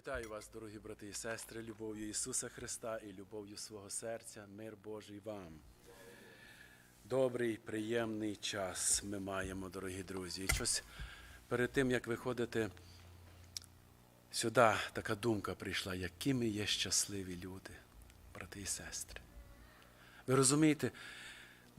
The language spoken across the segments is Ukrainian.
Вітаю вас, дорогі брати і сестри, любов'ю Ісуса Христа і любов'ю свого серця, мир Божий вам. Добрий, приємний час ми маємо, дорогі друзі. І щось перед тим, як виходити сюди, така думка прийшла, які ми є щасливі люди, брати і сестри. Ви розумієте,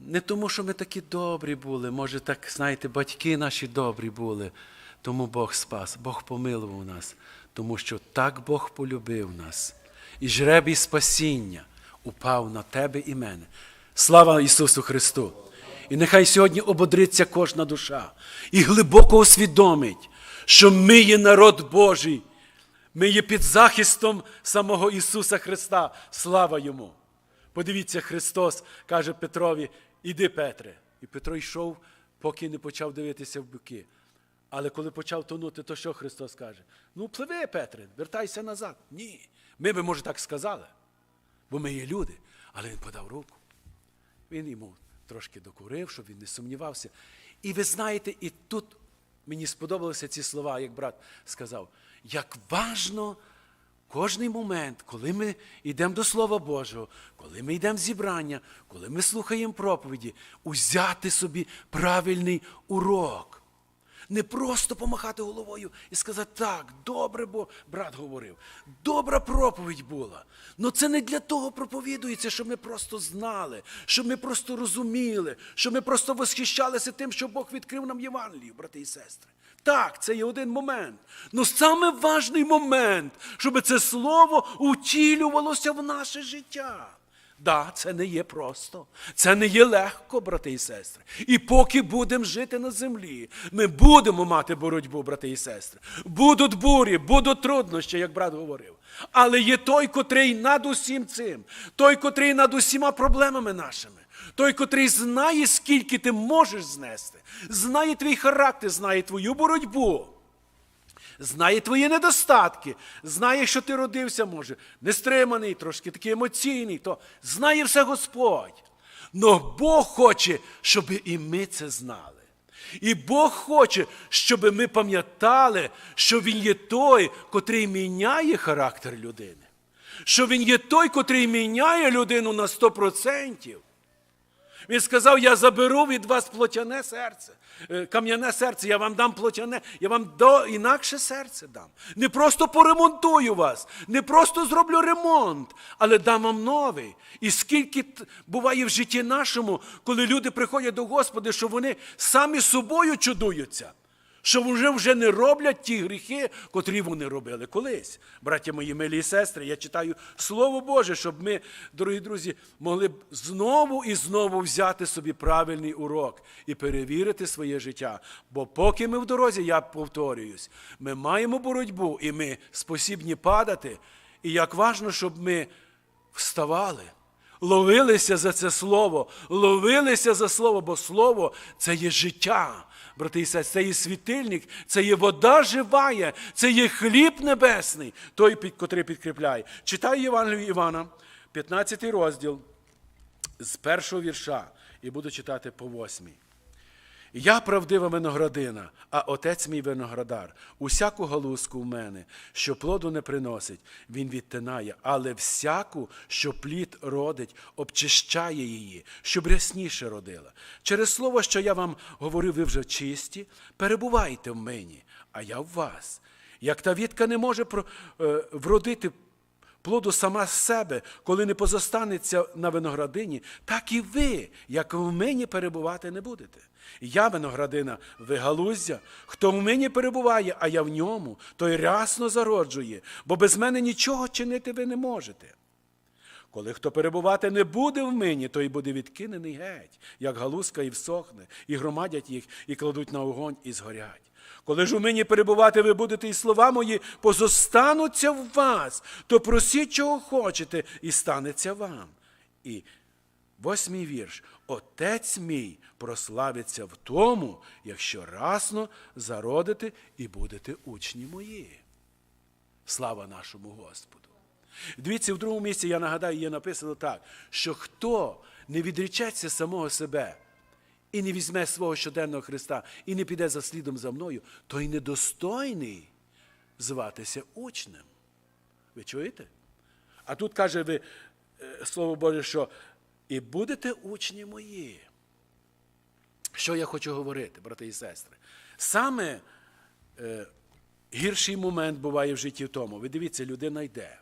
не тому, що ми такі добрі були, може, так, знаєте, батьки наші добрі були, тому Бог спас, Бог помилував нас, тому що так Бог полюбив нас. І жребій спасіння упав на тебе і мене. Слава Ісусу Христу! І нехай сьогодні ободриться кожна душа і глибоко усвідомить, що ми є народ Божий, ми є під захистом самого Ісуса Христа. Слава Йому! Подивіться, Христос каже Петрові, іди, Петре. І Петро йшов, поки не почав дивитися в боки. Але коли почав тонути, то що Христос каже? Ну, пливи, Петре, вертайся назад. Ні. Ми би, може, так сказали, бо ми є люди. Але він подав руку. Він йому трошки докурив, щоб він не сумнівався. І ви знаєте, і тут мені сподобалися ці слова, як брат сказав, як важно кожний момент, коли ми йдемо до Слова Божого, коли ми йдемо в зібрання, коли ми слухаємо проповіді, узяти собі правильний урок. Не просто помахати головою і сказати, так, добре, бо брат говорив, добра проповідь була. Ну це не для того проповідується, щоб ми просто знали, щоб ми просто розуміли, щоб ми просто восхищалися тим, що Бог відкрив нам Євангелію, брати і сестри. Так, це є один момент. Ну саме важний момент, щоб це слово утілювалося в наше життя. Да, це не є просто, це не є легко, брати і сестри. І поки будемо жити на землі, ми будемо мати боротьбу, брати і сестри. Будуть бурі, будуть труднощі, як брат говорив. Але є той, котрий над усім цим, той, котрий над усіма проблемами нашими, той, котрий знає, скільки ти можеш знести, знає твій характер, знає твою боротьбу знає твої недостатки, знає, що ти родився, може, нестриманий, трошки такий емоційний, то знає все Господь. Но Бог хоче, щоб і ми це знали. І Бог хоче, щоб ми пам'ятали, що Він є той, котрий міняє характер людини. Що Він є той, котрий міняє людину на 100%. Він сказав: Я заберу від вас плотяне серце, е, кам'яне серце, я вам дам плотяне, я вам до інакше серце дам. Не просто поремонтую вас, не просто зроблю ремонт, але дам вам новий. І скільки буває в житті нашому, коли люди приходять до Господа, що вони самі собою чудуються. Що вже вже не роблять ті гріхи, котрі вони робили колись. Браття мої милі сестри, я читаю Слово Боже, щоб ми, дорогі друзі, могли б знову і знову взяти собі правильний урок і перевірити своє життя. Бо поки ми в дорозі, я повторююсь, ми маємо боротьбу і ми спосібні падати. І як важно, щоб ми вставали. Ловилися за це слово, ловилися за слово, бо слово це є життя. Брати і сестри, це є світильник, це є вода живая, це є хліб небесний, той, під котрий підкріпляє. Читаю Євангелію Івана, 15 розділ з першого вірша, і буду читати по восьмій. Я правдива виноградина, а отець мій виноградар. Усяку галузку в мене, що плоду не приносить, він відтинає, але всяку, що плід родить, обчищає її, щоб рясніше родила. Через слово, що я вам говорив, ви вже чисті, перебувайте в мені, а я в вас. Як та вітка не може е, вродити плоду сама з себе, коли не позостанеться на виноградині, так і ви, як в мені перебувати не будете. Я виноградина, ви галуздя, хто в мені перебуває, а я в ньому, той рясно зароджує, бо без мене нічого чинити ви не можете. Коли хто перебувати не буде в мені, той буде відкинений геть, як галузка і всохне, і громадять їх, і кладуть на огонь, і згорять. Коли ж у мені перебувати ви будете, і слова мої позостануться в вас, то просіть, чого хочете, і станеться вам. І восьмий вірш. Отець мій прославиться в тому, якщо расно зародите і будете учні мої. Слава нашому Господу! Дивіться, в другому місці, я нагадаю, є написано так, що хто не відрічеться самого себе і не візьме свого щоденного Христа, і не піде за слідом за мною, той недостойний зватися учнем. Ви чуєте? А тут каже ви, е, Слово Боже, що і будете учні мої. Що я хочу говорити, брати і сестри? Саме е, гірший момент буває в житті в тому. Ви дивіться, людина йде,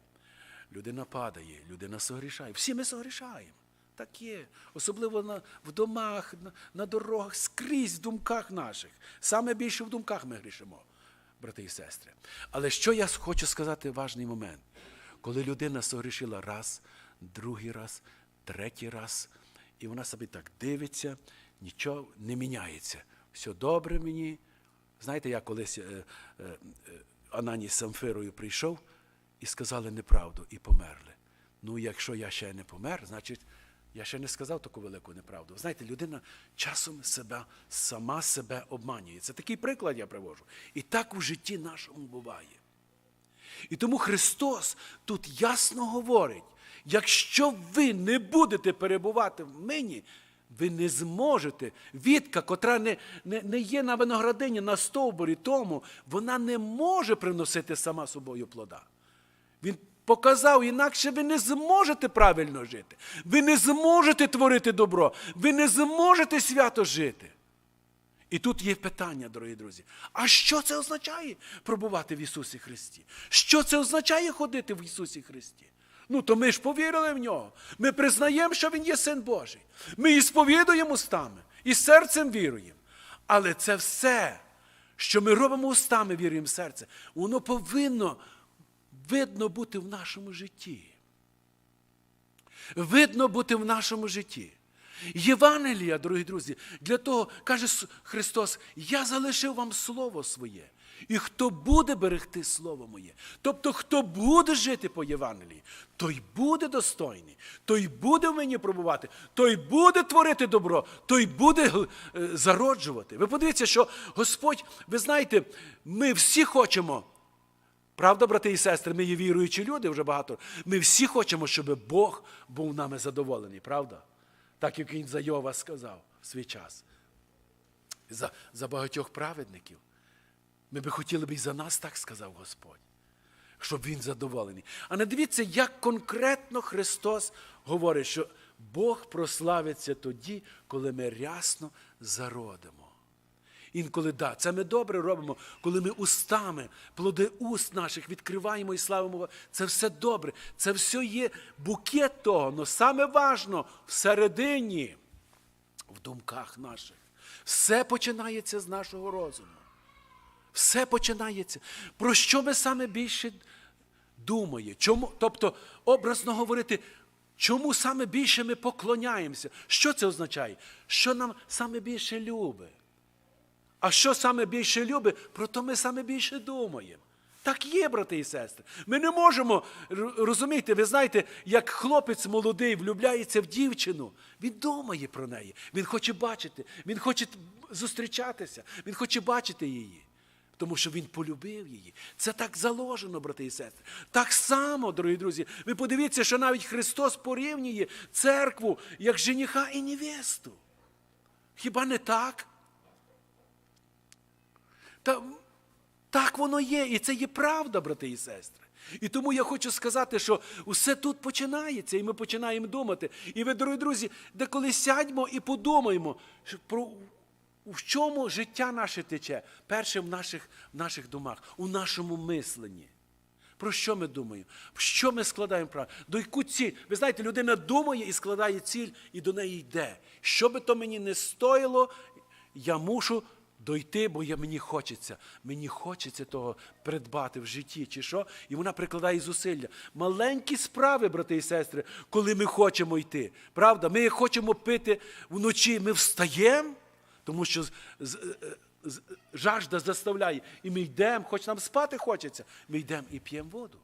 людина падає, людина согрішає. Всі ми согрішаємо. Так є. Особливо на, в домах, на, на дорогах, скрізь в думках наших. Саме більше в думках ми грішимо, брати і сестри. Але що я хочу сказати важний момент? Коли людина согрішила раз, другий раз, третій раз, і вона собі так дивиться, нічого не міняється. Все добре мені. Знаєте, я колись е, е, е, Ананій з Самфирою прийшов і сказали неправду, і померли. Ну, якщо я ще не помер, значить, я ще не сказав таку велику неправду. Знаєте, людина часом себе, сама себе обманює. Це такий приклад я привожу. І так у житті нашому буває. І тому Христос тут ясно говорить: якщо ви не будете перебувати в мені, ви не зможете. Вітка, котра не, не, не є на виноградині, на стовбурі тому, вона не може приносити сама собою плода. Він показав, інакше ви не зможете правильно жити. Ви не зможете творити добро, ви не зможете свято жити. І тут є питання, дорогі друзі. А що це означає пробувати в Ісусі Христі? Що це означає ходити в Ісусі Христі? Ну, то ми ж повірили в нього. Ми признаємо, що Він є Син Божий. Ми і сповідуємо устами, і серцем віруємо. Але це все, що ми робимо устами, віруємо в серце, воно повинно видно бути в нашому житті. Видно бути в нашому житті. Євангелія, дорогі друзі, для того каже Христос: Я залишив вам Слово своє. І хто буде берегти Слово моє, тобто хто буде жити по Євангелії, той буде достойний, той буде в мені пробувати, той буде творити добро, той буде е, зароджувати. Ви подивіться, що Господь, ви знаєте, ми всі хочемо. Правда, брати і сестри, ми є віруючі люди вже багато. Ми всі хочемо, щоб Бог був нами задоволений, правда? Так як він за Йова сказав в свій час. За, за багатьох праведників. Ми би хотіли б і за нас так сказав Господь, щоб він задоволений. А не дивіться, як конкретно Христос говорить, що Бог прославиться тоді, коли ми рясно зародимо. Інколи да, це ми добре робимо, коли ми устами, плоди уст наших відкриваємо і славимо. Це все добре. Це все є букет того, але саме важно всередині, в думках наших. Все починається з нашого розуму. Все починається. Про що ми саме більше думаємо? Чому, тобто, образно говорити, чому саме більше ми поклоняємося? Що це означає? Що нам саме більше любить? А що саме більше любить, про то ми саме більше думаємо. Так є, брати і сестри. Ми не можемо р- розумієте, ви знаєте, як хлопець молодий влюбляється в дівчину, він думає про неї, він хоче бачити, він хоче зустрічатися, він хоче бачити її. Тому що він полюбив її. Це так заложено, брати і сестри. Так само, дорогі друзі, ви подивіться, що навіть Христос порівнює церкву як жениха і невесту. Хіба не так? Та, так воно є, і це є правда, брати і сестри. І тому я хочу сказати, що усе тут починається, і ми починаємо думати. І ви, дорогі друзі, деколи сядьмо і подумаємо, про в чому життя наше тече? Перше в наших, в наших думах, у нашому мисленні. Про що ми думаємо? Що ми складаємо право? До яку ціль? Ви знаєте, людина думає і складає ціль, і до неї йде. Що би то мені не стоїло, я мушу дойти, бо я, мені хочеться. Мені хочеться того придбати в житті, чи що? І вона прикладає зусилля. Маленькі справи, брати і сестри, коли ми хочемо йти. Правда, ми хочемо пити вночі, ми встаємо, тому що жажда заставляє. І ми йдемо, хоч нам спати хочеться, ми йдемо і п'ємо воду.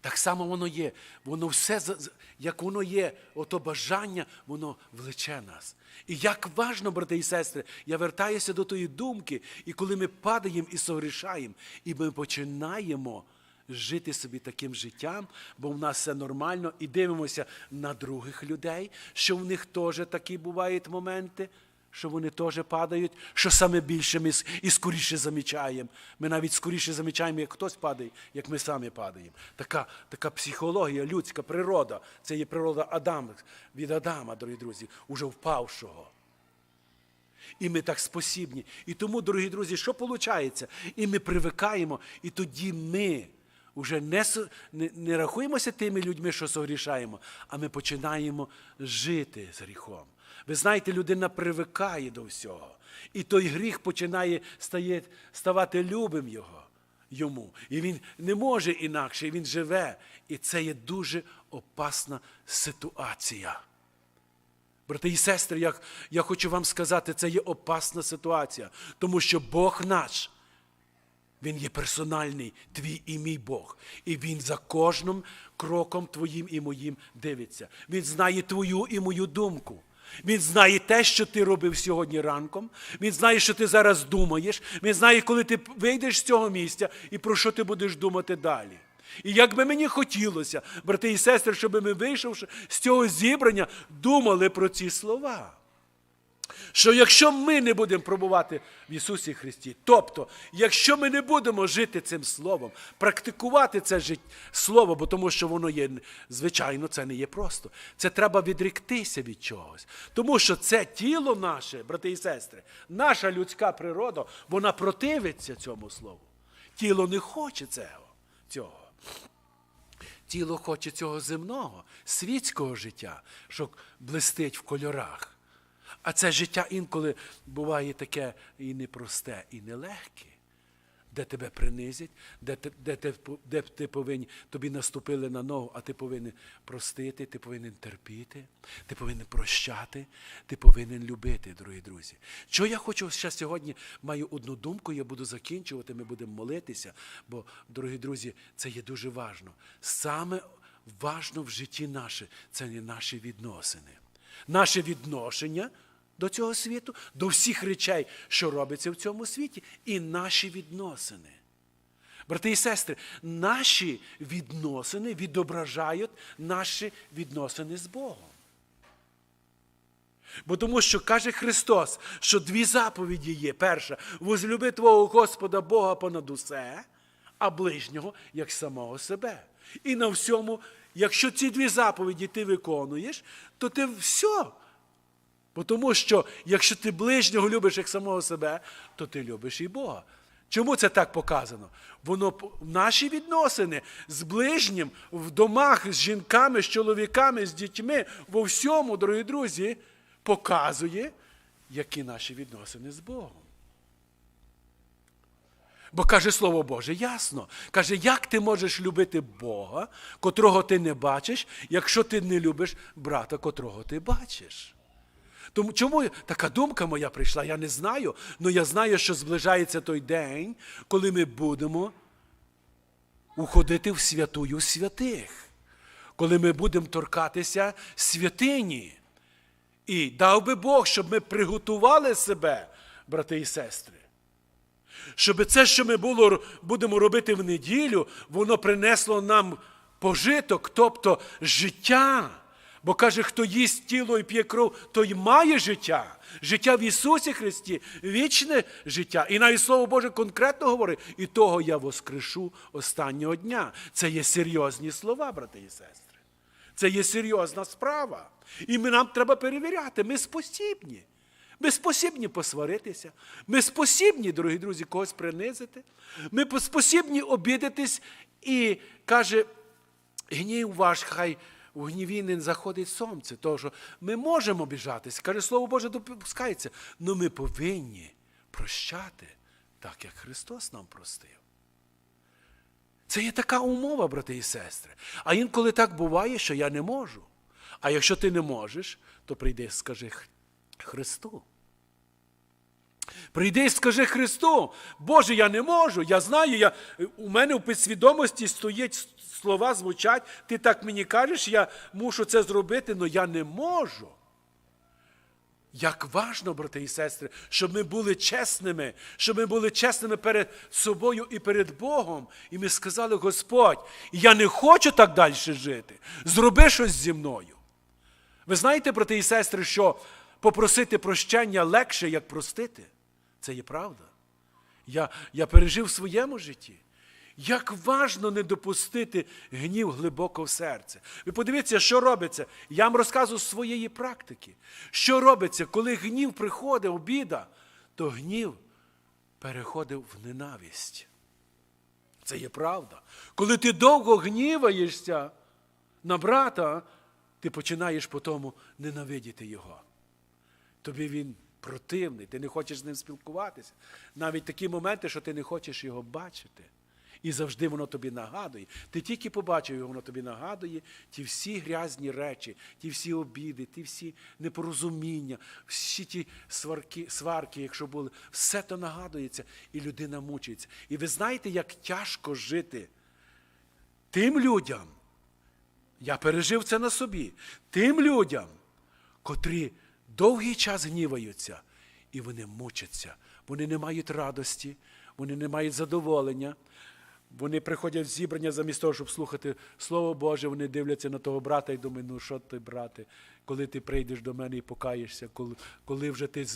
Так само воно є. Воно все, як воно є, ото бажання, воно влече нас. І як важно, брати і сестри, я вертаюся до тої думки, і коли ми падаємо і согрішаємо, і ми починаємо жити собі таким життям, бо в нас все нормально, і дивимося на других людей, що в них теж такі бувають моменти, що вони теж падають, що саме більше ми і скоріше замічаємо. Ми навіть скоріше замічаємо, як хтось падає, як ми самі падаємо. Така, така психологія, людська природа. Це є природа Адама, від Адама, дорогі друзі, уже впавшого. І ми так спосібні. І тому, дорогі друзі, що виходить? І ми привикаємо, і тоді ми вже не, не, не рахуємося тими людьми, що согрішаємо, а ми починаємо жити з гріхом. Ви знаєте, людина привикає до всього. І той гріх починає стає, ставати любим його, йому. І він не може інакше, і він живе. І це є дуже опасна ситуація. Брати і сестри, я, я хочу вам сказати, це є опасна ситуація, тому що Бог наш, Він є персональний, твій і мій Бог. І Він за кожним кроком твоїм і моїм дивиться. Він знає твою і мою думку. Він знає те, що ти робив сьогодні ранком. Він знає, що ти зараз думаєш. Він знає, коли ти вийдеш з цього місця і про що ти будеш думати далі. І як би мені хотілося, брати і сестри, щоб ми, вийшовши з цього зібрання, думали про ці слова. Що якщо ми не будемо пробувати в Ісусі Христі, тобто, якщо ми не будемо жити цим Словом, практикувати це. Слово, бо тому що воно є, звичайно, це не є просто. Це треба відріктися від чогось. Тому що це тіло наше, брати і сестри, наша людська природа, вона противиться цьому слову. Тіло не хоче цього. цього. Тіло хоче цього земного, світського життя, що блистить в кольорах. А це життя інколи буває таке і непросте, і нелегке, де тебе принизять, де, ти- де, ти, де ти повинен, тобі наступили на ногу, а ти повинен простити, ти повинен терпіти, ти повинен прощати, ти повинен любити, дорогі друзі. Що я хочу ще сьогодні, маю одну думку, я буду закінчувати, ми будемо молитися, бо, дорогі друзі, це є дуже важно. Саме важно в житті наше це не наші відносини наше відношення до цього світу, до всіх речей, що робиться в цьому світі, і наші відносини. Брати і сестри, наші відносини відображають наші відносини з Богом. Бо тому що каже Христос, що дві заповіді є. Перша возлюби твого Господа Бога понад усе, а ближнього як самого себе. І на всьому, якщо ці дві заповіді ти виконуєш, то ти все. Бо тому що якщо ти ближнього любиш як самого себе, то ти любиш і Бога. Чому це так показано? Воно наші відносини з ближнім в домах з жінками, з чоловіками, з дітьми, во всьому, дорогі друзі, показує, які наші відносини з Богом. Бо каже Слово Боже, ясно. Каже, як ти можеш любити Бога, котрого ти не бачиш, якщо ти не любиш брата, котрого ти бачиш. Тому чому така думка моя прийшла? Я не знаю. але я знаю, що зближається той день, коли ми будемо уходити в святую святих, коли ми будемо торкатися святині. І дав би Бог, щоб ми приготували себе, брати і сестри. Щоб це, що ми було, будемо робити в неділю, воно принесло нам пожиток, тобто життя. Бо каже, хто їсть тіло і п'є кров, той має життя. Життя в Ісусі Христі, вічне життя. І навіть Слово Боже конкретно говорить, і того я воскрешу останнього дня. Це є серйозні слова, брати і сестри. Це є серйозна справа. І ми, нам треба перевіряти, ми спосібні. Ми спосібні посваритися. Ми спосібні, дорогі друзі, когось принизити. Ми спосібні обідатись і каже, гнів ваш, хай у гніві не заходить сонце. Тому що ми можемо біжатися. Каже, Слово Боже допускається. але ми повинні прощати, так як Христос нам простив. Це є така умова, брати і сестри. А інколи так буває, що я не можу. А якщо ти не можеш, то прийди, скажи Христу. Прийди і скажи Христу, Боже, я не можу, я знаю, я, у мене в підсвідомості стоять слова, звучать, ти так мені кажеш, я мушу це зробити, але я не можу. Як важно, брати і сестри, щоб ми були чесними, щоб ми були чесними перед собою і перед Богом. І ми сказали, Господь, я не хочу так далі жити. Зроби щось зі мною. Ви знаєте, брати і сестри, що попросити прощення легше, як простити. Це є правда. Я, я пережив в своєму житті. Як важно не допустити гнів глибоко в серце. Ви подивіться, що робиться. Я вам розказую з своєї практики. Що робиться, коли гнів приходить, обіда, то гнів переходив в ненависть. Це є правда. Коли ти довго гніваєшся на брата, ти починаєш по тому ненавидіти його. Тобі він противний, ти не хочеш з ним спілкуватися. Навіть такі моменти, що ти не хочеш його бачити. І завжди воно тобі нагадує. Ти тільки побачив його, воно тобі нагадує ті всі грязні речі, ті всі обіди, ті всі непорозуміння, всі ті сварки, сварки, якщо були, все то нагадується, і людина мучиться. І ви знаєте, як тяжко жити тим людям, я пережив це на собі, тим людям, котрі довгий час гніваються, і вони мучаться. Вони не мають радості, вони не мають задоволення. Вони приходять в зібрання замість того, щоб слухати Слово Боже, вони дивляться на того брата і думають, ну що ти, брате, коли ти прийдеш до мене і покаєшся, коли, коли вже ти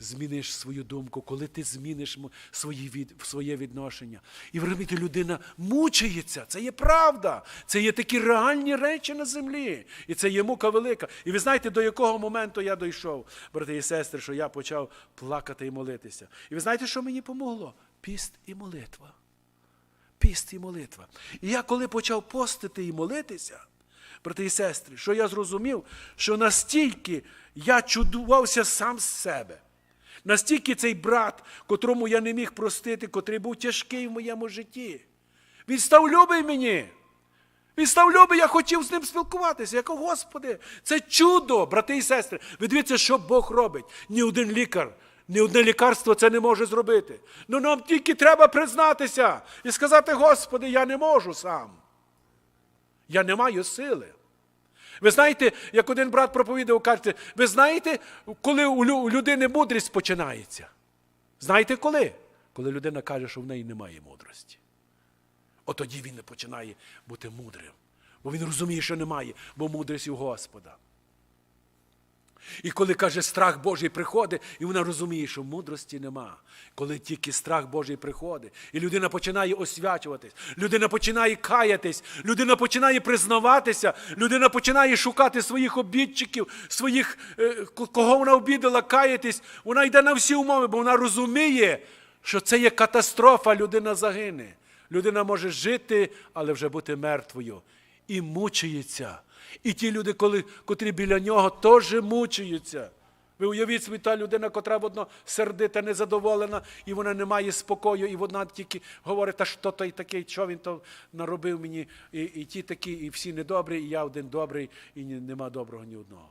зміниш свою думку, коли ти зміниш свої від, своє відношення. І розумієте, людина мучається. Це є правда. Це є такі реальні речі на землі. І це є мука велика. І ви знаєте, до якого моменту я дійшов, брати і сестри, що я почав плакати і молитися. І ви знаєте, що мені помогло? Піст і молитва. Піст і молитва. І я коли почав постити і молитися, брати і сестри, що я зрозумів, що настільки я чудувався сам з себе. Настільки цей брат, котрому я не міг простити, котрий був тяжкий в моєму житті, він став любий мені. Він став любий, я хотів з ним спілкуватися. Я кажу, Господи, це чудо, брати і сестри. Ви дивіться, що Бог робить. Ні один лікар, ні одне лікарство це не може зробити. Ну нам тільки треба признатися і сказати, Господи, я не можу сам. Я не маю сили. Ви знаєте, як один брат проповідав, каже, ви знаєте, коли у людини мудрість починається? Знаєте коли? Коли людина каже, що в неї немає мудрості. От тоді він не починає бути мудрим. Бо він розуміє, що немає, бо мудрість у Господа. І коли каже, страх Божий приходить, і вона розуміє, що мудрості нема. Коли тільки страх Божий приходить, і людина починає освячуватись, людина починає каятись, людина починає признаватися, людина починає шукати своїх обідчиків, своїх, е, кого вона обідала, каятись, вона йде на всі умови, бо вона розуміє, що це є катастрофа, людина загине. Людина може жити, але вже бути мертвою. І мучається. І ті люди, коли, котрі біля нього, теж мучаються. Ви уявіть собі, та людина, котра водно сердита, незадоволена, і вона не має спокою, і вона тільки говорить, та що той такий, що він то наробив мені, і, і ті такі, і всі недобрі, і я один добрий, і нема доброго ні одного.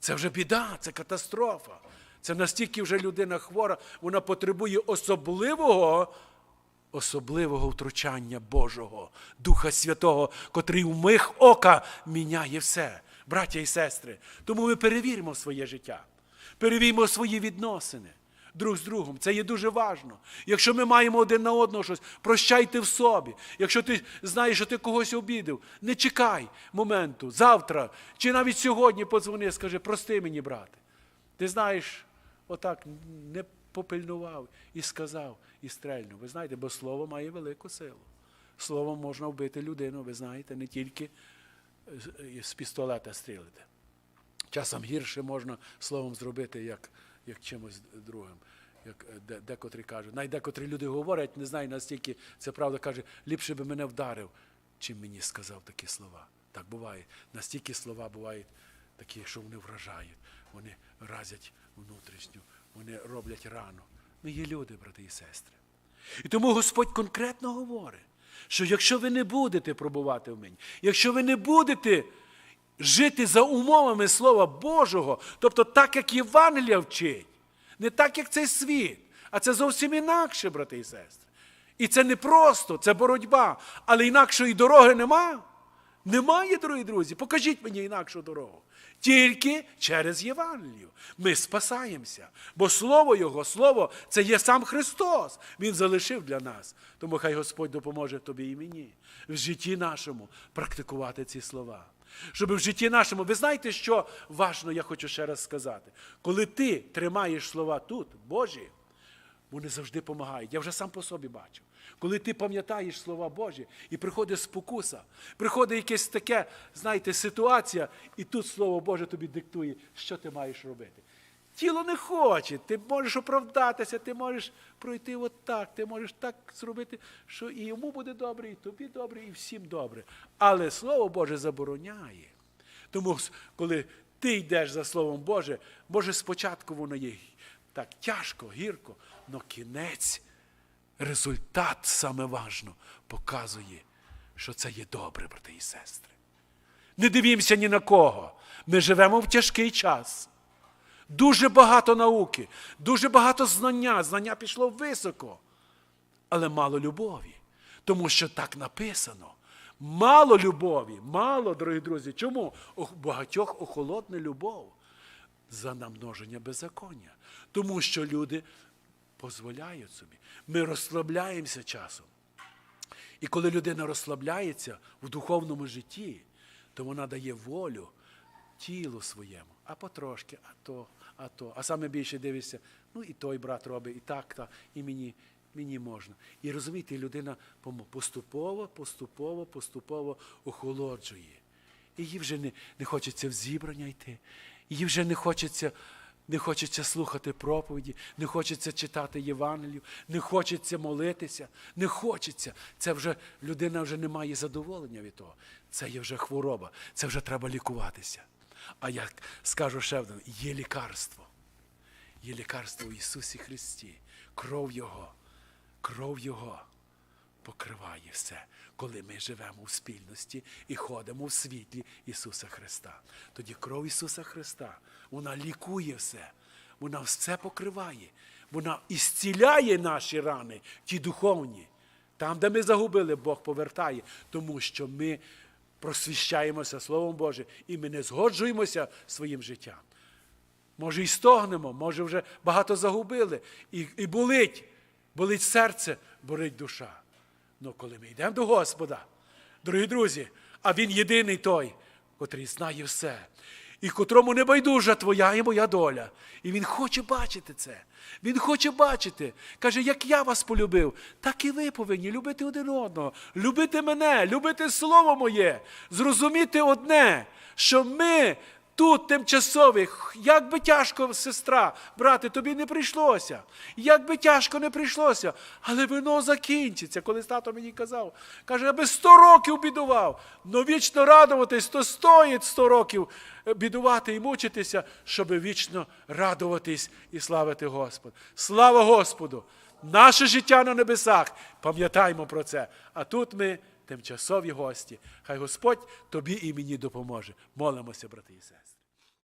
Це вже біда, це катастрофа. Це настільки вже людина хвора, вона потребує особливого, особливого втручання Божого, Духа Святого, котрий в миг ока міняє все, браття і сестри. Тому ми перевіримо своє життя, перевіримо свої відносини. Друг з другом, це є дуже важно. Якщо ми маємо один на одного щось, прощайте в собі. Якщо ти знаєш, що ти когось обідав, не чекай моменту, завтра чи навіть сьогодні подзвони, скажи, прости мені, брате. Ти знаєш, отак не попильнував і сказав, і стрельнув. Ви знаєте, бо слово має велику силу. Словом можна вбити людину, ви знаєте, не тільки з- з пістолета стрілити. Часом гірше можна словом зробити, як, як чимось другим. Як е, де, декотрі кажуть. Навіть декотрі люди говорять, не знаю настільки це правда, каже, ліпше би мене вдарив, чим мені сказав такі слова. Так буває. Настільки слова бувають такі, що вони вражають, вони разять внутрішню, вони роблять рану. Ми є люди, брати і сестри. І тому Господь конкретно говорить, що якщо ви не будете пробувати в мені, якщо ви не будете жити за умовами Слова Божого, тобто так, як Євангелія вчить, не так, як цей світ, а це зовсім інакше, брати і сестри. І це не просто, це боротьба. Але інакшої дороги нема. Немає, дорогі друзі. Покажіть мені інакшу дорогу. Тільки через Євангелію. Ми спасаємося. Бо Слово Його, Слово це є сам Христос. Він залишив для нас. Тому хай Господь допоможе тобі і мені в житті нашому практикувати ці слова. Щоб в житті нашому, ви знаєте, що важно, я хочу ще раз сказати. Коли ти тримаєш слова тут, Божі, вони завжди допомагають. Я вже сам по собі бачу. Коли ти пам'ятаєш слова Божі, і приходить спокуса, приходить якась таке, знаєте, ситуація, і тут Слово Боже тобі диктує, що ти маєш робити. Тіло не хоче, ти можеш оправдатися, ти можеш пройти отак, ти можеш так зробити, що і йому буде добре, і тобі добре, і всім добре. Але Слово Боже забороняє. Тому, коли ти йдеш за Словом Боже, може спочатку воно є так тяжко, гірко, але кінець, результат, саме важно, показує, що це є добре, брати і сестри. Не дивімося ні на кого. Ми живемо в тяжкий час. Дуже багато науки, дуже багато знання. Знання пішло високо, але мало любові. Тому що так написано. Мало любові, мало, дорогі друзі. Чому? У багатьох охолодне любов за намноження беззаконня. Тому що люди дозволяють собі. Ми розслабляємося часом. І коли людина розслабляється в духовному житті, то вона дає волю тілу своєму, а потрошки, а то, а то. А саме більше дивишся, ну і той брат робить, і так, та, і мені, мені можна. І розумієте, людина поступово, поступово, поступово охолоджує. І їй вже не, не хочеться в зібрання йти, їй вже не хочеться. Не хочеться слухати проповіді, не хочеться читати Євангелію, не хочеться молитися, не хочеться. Це вже людина вже не має задоволення від того. Це є вже хвороба, це вже треба лікуватися. А я скажу ще один, є лікарство. Є лікарство в Ісусі Христі. Кров Його, кров Його покриває все, коли ми живемо в спільності і ходимо в світлі Ісуса Христа. Тоді кров Ісуса Христа, вона лікує все, вона все покриває, вона ісціляє наші рани, ті духовні. Там, де ми загубили, Бог повертає, тому що ми просвіщаємося Словом Божим і ми не згоджуємося своїм життям. Може, і стогнемо, може, вже багато загубили, і, і болить, болить серце, болить душа. Ну, коли ми йдемо до Господа, дорогі друзі, а Він єдиний той, котрий знає все, і котрому не байдужа твоя і моя доля. І Він хоче бачити це. Він хоче бачити. Каже, як я вас полюбив, так і ви повинні любити один одного, любити мене, любити слово моє, зрозуміти одне, що ми тут тимчасові, як би тяжко, сестра, брати, тобі не прийшлося. Як би тяжко не прийшлося, але воно закінчиться. Коли тато мені казав, каже, аби сто років бідував, но вічно радуватись, то стоїть сто років е, бідувати і мучитися, щоб вічно радуватись і славити Господа. Слава Господу! Наше життя на небесах. Пам'ятаймо про це. А тут ми тимчасові гості. Хай Господь тобі і мені допоможе. Молимося, брати і сестри.